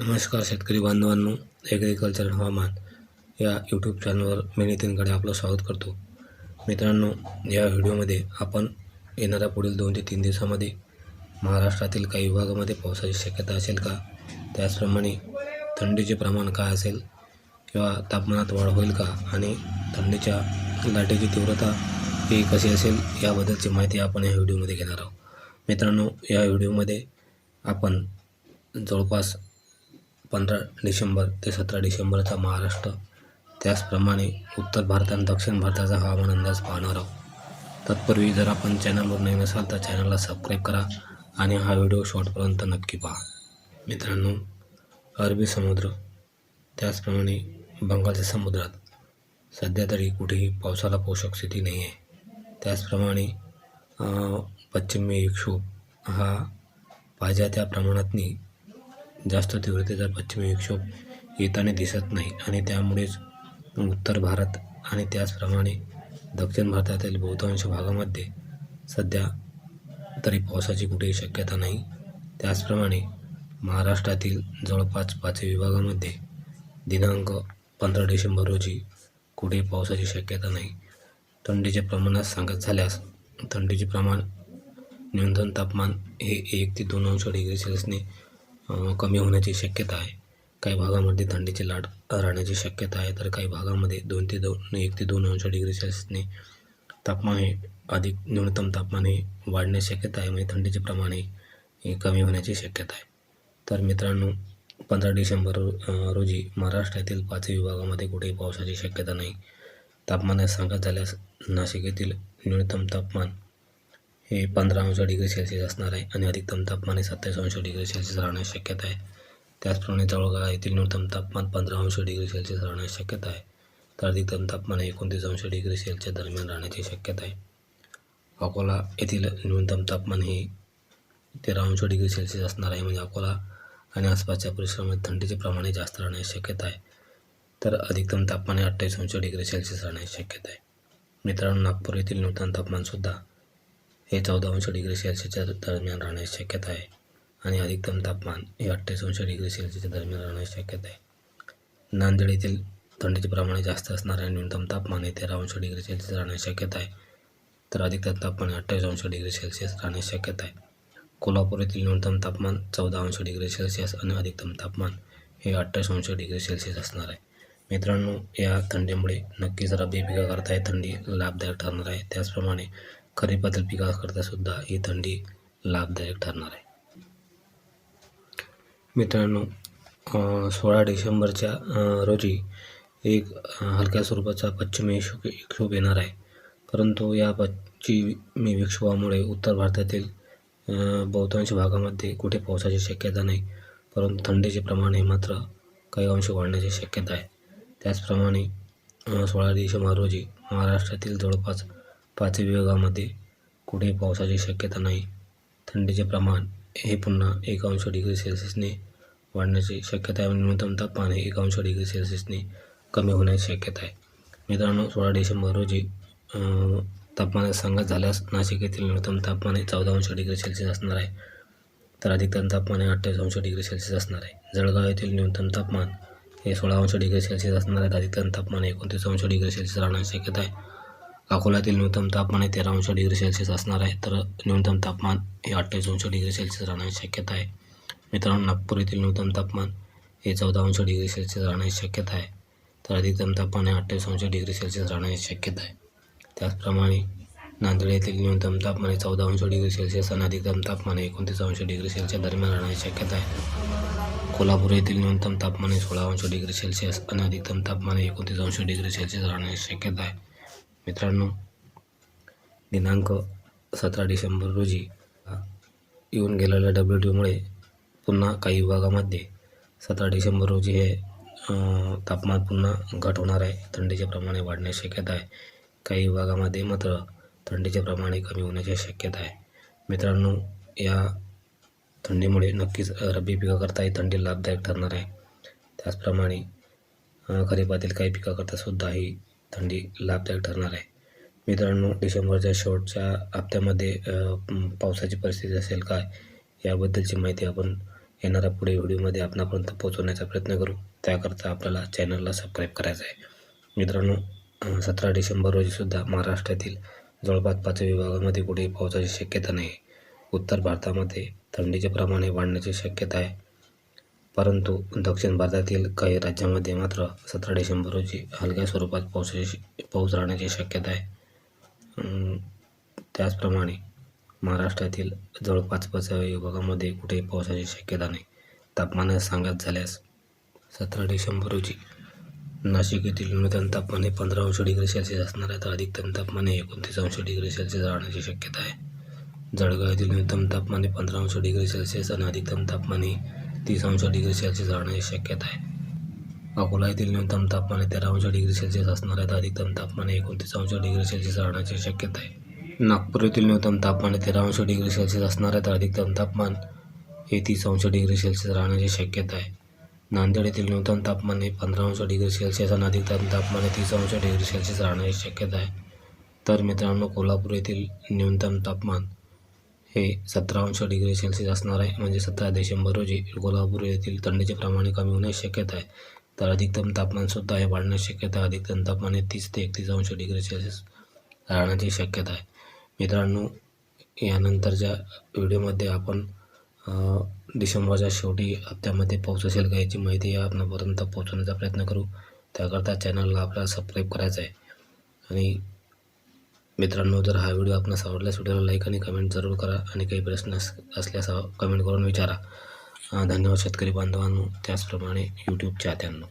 नमस्कार शेतकरी बांधवांनो ॲग्रिकल्चर हवामान या यूट्यूब चॅनलवर मी नितीनकडे आपलं स्वागत करतो. मित्रांनो या व्हिडिओमध्ये आपण येणाऱ्या पुढील दोन ते तीन दिवसामध्ये महाराष्ट्रातील काही विभागामध्ये पावसाची शक्यता असेल का? त्याचप्रमाणे थंडीचे प्रमाण काय असेल? किंवा तापमानात वाढ होईल का? आणि थंडीच्या लाटेची तीव्रता ही कशी असेल? याबद्दलची माहिती आपण या व्हिडिओमध्ये घेणार आहोत. मित्रांनो या व्हिडिओमध्ये आपण जवळपास पंधरा डिसेंबर ते सतरा डिसेंबरचा महाराष्ट्र. त्याचप्रमाणे उत्तर भारत आणि दक्षिण भारताचा हवामान अंदाज पाहणार आहोत. तत्पूर्वी जर आपण चॅनलवर नवीन असाल तर चॅनलला सबस्क्राईब करा आणि हा व्हिडिओ शॉर्टपर्यंत नक्की पहा. मित्रांनो अरबी समुद्र त्याचप्रमाणे बंगालच्या समुद्रात सध्या तरी कुठेही पावसाला पोषक स्थिती नाही आहे त्याचप्रमाणे पश्चिमी विक्षोभ हा पाहिजे त्या प्रमाणातनी जास्त तीव्रतेचा पश्चिमी विक्षोभ येताना दिसत नाही आणि त्यामुळेच उत्तर भारत आणि त्याचप्रमाणे दक्षिण भारतातील बहुतांश भागामध्ये सध्या तरी पावसाची कुठेही शक्यता नाही. त्याचप्रमाणे महाराष्ट्रातील जवळपास पाच विभागामध्ये दिनांक पंधरा डिसेंबर रोजी कुठेही पावसाची शक्यता नाही. थंडीचे प्रमाणात सांगत झाल्यास थंडीचे प्रमाण न्यूनतम तापमान हे एक ते दोन अंश डिग्री सेल्सिअसने कमी होण्याची शक्यता आहे. काही भागामध्ये थंडीची लाट राहण्याची शक्यता आहे तर काही भागामध्ये दोन ते दोन एक ते दोन अंश डिग्री सेल्सिअसने तापमान हे अधिक न्यूनतम तापमान हे वाढण्याची शक्यता आहे म्हणजे थंडीचे प्रमाण हे कमी होण्याची शक्यता आहे. तर मित्रांनो पंधरा डिसेंबर रोजी महाराष्ट्रातील पाचही विभागामध्ये कुठेही पावसाची शक्यता नाही. तापमानात सांगत झाल्यास नाशिक येथील न्यूनतम तापमान हे पंधरा अंश डिग्री सेल्सिअस असणार आहे आणि अधिकतम तापमान हे सत्तावीस अंश डिग्री सेल्सिअस राहण्याची शक्यता आहे. त्याचप्रमाणे जळगाव येथील न्यूनतम तापमान पंधरा अंश डिग्री सेल्सिअस राहण्याची शक्यता आहे. तर अधिकतम तापमान हे एकोणतीस अंश डिग्री सेल्सिअस दरम्यान राहण्याची शक्यता आहे. अकोला येथील न्यूनतम तापमान हे तेरा अंश डिग्री सेल्सिअस असणार आहे म्हणजे अकोला आणि आसपासच्या परिसरामध्ये थंडीचे प्रमाण हे जास्त राहण्याची शक्यता आहे. तर अधिकतम तापमान हे अठ्ठावीस अंश डिग्री सेल्सिअस राहण्याची शक्यता आहे. मित्रांनो नागपूर येथील न्यूनतम तापमानसुद्धा हे चौदा अंश डिग्री सेल्सिअसच्या दरम्यान राहण्याची शक्यता आहे आणि अधिकतम तापमान हे अठ्ठावीस अंश डिग्री सेल्सिअसच्या दरम्यान राहण्याची शक्यता आहे. नांदेड येथील थंडीचे प्रमाण जास्त असणार आहे न्यूनतम तापमान हे तेरा अंश डिग्री सेल्सिअस राहण्याची शक्यता आहे. तर अधिकतम तापमान अठ्ठावीस अंश डिग्री सेल्सिअस राहण्याची शक्यता आहे. कोल्हापूर येथील न्यूनतम तापमान चौदा अंश डिग्री सेल्सिअस आणि अधिकतम तापमान हे अठ्ठावीस अंश डिग्री सेल्सिअस असणार आहे. मित्रांनो या थंडीमुळे नक्कीच रब्बी पिकाकरता ही थंडी लाभदायक ठरणार आहे. त्याचप्रमाणे खरीपातील पिकाकरता सुद्धा ही थंडी लाभदायक ठरणार आहे. मित्रांनो सोळा डिसेंबरच्या रोजी एक हलक्या स्वरूपाचा पश्चिमी विक्षोभ विक्षोभ येणार आहे. परंतु या पश्चिमी विक्षोभामुळे उत्तर भारतातील बहुतांश भागामध्ये कुठे पावसाची शक्यता नाही परंतु थंडीचे प्रमाण हे मात्र काही अंश वाढण्याची शक्यता आहे. त्याचप्रमाणे सोळा डिसेंबर रोजी महाराष्ट्रातील जवळपास पाच विभागामध्ये कुठेही पावसाची शक्यता नाही. थंडीचे प्रमाण हे पुन्हा एक अंश डिग्री सेल्सिअसने वाढण्याची शक्यता आहे. न्यूनतम तापमान हे एक अंश डिग्री सेल्सिअसने कमी होण्याची शक्यता आहे. मित्रांनो सोळा डिसेंबर रोजी तापमानात सांगत झाल्यास नाशिक येथील न्यूनतम तापमान हे चौदा अंश डिग्री सेल्सिअस असणार आहे. तर अधिकतम तापमान हे अठ्ठावीस अंश डिग्री सेल्सिअस असणार आहे. जळगाव येथील न्यूनतम तापमान हे सोळा अंश डिग्री सेल्सिअस असणार आहे. अधिकतम तापमान एकोणतीस अंश डिग्री सेल्सिअस राहण्याची शक्यता आहे. अकोल्यातील न्यूनतम तापमान हे तेरा अंश डिग्री सेल्सिअस असणार आहे. तर न्यूनतम तापमान हे अठ्ठावीस अंश डिग्री सेल्सिअस राहण्याची शक्यता आहे. मित्रांनो नागपूर येथील न्यूनतम तापमान हे चौदा अंश डिग्री सेल्सिअस राहण्याची शक्यता आहे. तर अधिकतम तापमान हे अठ्ठावीस अंश डिग्री सेल्सिअस राहण्याची शक्यता आहे. त्याचप्रमाणे नांदेड येथील न्यूनतम तापमान हे चौदा अंश डिग्री सेल्सिअस आणि अधिकतम तापमान हे एकोणतीस अंश डिग्री सेल्सिअस दरम्यान राहण्याची शक्यता आहे. कोल्हापूर येथील न्यूनतम तापमान हे सोळा अंश डिग्री सेल्सिअस आणि अधिकतम तापमान हे एकोणतीस अंश डिग्री सेल्सिअस राहण्याची शक्यता आहे. मित्रांनो दिनांक सतरा डिसेंबर रोजी येऊन गेलेल्या डब्ल्यू टीमुळे पुन्हा काही विभागामध्ये सतरा डिसेंबर रोजी हे तापमान पुन्हा घट होणार आहे. थंडीचे प्रमाण वाढण्याची शक्यता आहे. काही विभागामध्ये मात्र थंडीचे प्रमाण कमी होण्याची शक्यता आहे. मित्रांनो या थंडीमुळे नक्कीच रब्बी पिकाकरता ही थंडी लाभदायक ठरणार आहे. त्याचप्रमाणे खरीपातील काही पिकाकरता सुद्धा ही थंडी लाभदायक ठरणार आहे. मित्रांनो डिसेंबरच्या शेवटच्या हप्त्यामध्ये पावसाची परिस्थिती असेल काय याबद्दलची माहिती आपण येणाऱ्या पुढे व्हिडिओमध्ये आपणापर्यंत पोहोचवण्याचा प्रयत्न करू. त्याकरता आपल्याला चॅनलला सबस्क्राईब करायचं आहे. मित्रांनो सतरा डिसेंबर रोजीसुद्धा महाराष्ट्रातील जवळपास पाच विभागामध्ये कुठेही पावसाची शक्यता नाही. उत्तर भारतामध्ये थंडीचे प्रमाण हे वाढण्याची शक्यता आहे. परंतु दक्षिण भारतातील काही राज्यामध्ये मात्र सतरा डिसेंबर रोजी हलक्या स्वरूपात पावसाची पाऊस राहण्याची शक्यता आहे. त्याचप्रमाणे महाराष्ट्रातील जवळपास पाच विभागामध्ये कुठेही पावसाची शक्यता नाही. तापमानात सांगत झाल्यास सतरा डिसेंबर रोजी नाशिक येथील न्यूनतम तापमान हे पंधरा अंश डिग्री सेल्सिअस असणार आहे तर अधिकतम तापमान हे एकोणतीस अंश डिग्री सेल्सिअस राहण्याची शक्यता आहे. जळगाव येथील न्यूनतम तापमान हे पंधरा अंश डिग्री सेल्सिअस आणि अधिकतम तापमान हे तीस अंश डिग्री सेल्सिअस राहण्याची शक्यता आहे. अकोला येथील न्यूनतम तापमान तेरा अंश डिग्री सेल्सिअस असणार आहे. तर अधिकतम तापमान एकोणतीस अंश डिग्री सेल्सिअस राहण्याची शक्यता आहे. नागपूर येथील न्यूनतम तापमान तेरा अंश डिग्री सेल्सिअस असणार आहे. तर अधिकतम तापमान हे तीस अंश डिग्री सेल्सिअस राहण्याची शक्यता आहे. नांदेड येथील न्यूनतम तापमान हे पंधरा अंश डिग्री सेल्सिअस आणि अधिकतम तापमान हे तीस अंश डिग्री सेल्सिअस राहण्याची शक्यता आहे. तर मित्रांनो कोल्हापूर येथील न्यूनतम तापमान हे सतरा अंश डिग्री सेल्सिअस असणार आहे. म्हणजे सतरा डिसेंबर रोजी कोल्हापूर येथील थंडीचे प्रमाण कमी होण्याची शक्यता आहे. तर अधिकतम तापमानसुद्धा हे वाढण्याची शक्यता आहे. अधिकतम तापमान हे तीस ते एकतीस अंश डिग्री सेल्सिअस राहण्याची शक्यता आहे. मित्रांनो यानंतरच्या व्हिडिओमध्ये आपण डिसेंबरच्या शेवटी हप्त्यामध्ये पाऊस असेल का याची माहिती आपणापर्यंत पोहोचवण्याचा प्रयत्न करू. त्याकरता चॅनलला आपल्याला सबस्क्राईब करायचं आहे. आणि मित्रांनो जर हा व्हिडिओ आपणास आवडल्यास व्हिडिओला लाईक आणि कमेंट जरूर करा आणि काही प्रश्न असल्यास कमेंट करून विचारा. धन्यवाद शेतकरी बांधवांनो त्याचप्रमाणे यूट्यूब चाहत्यांनो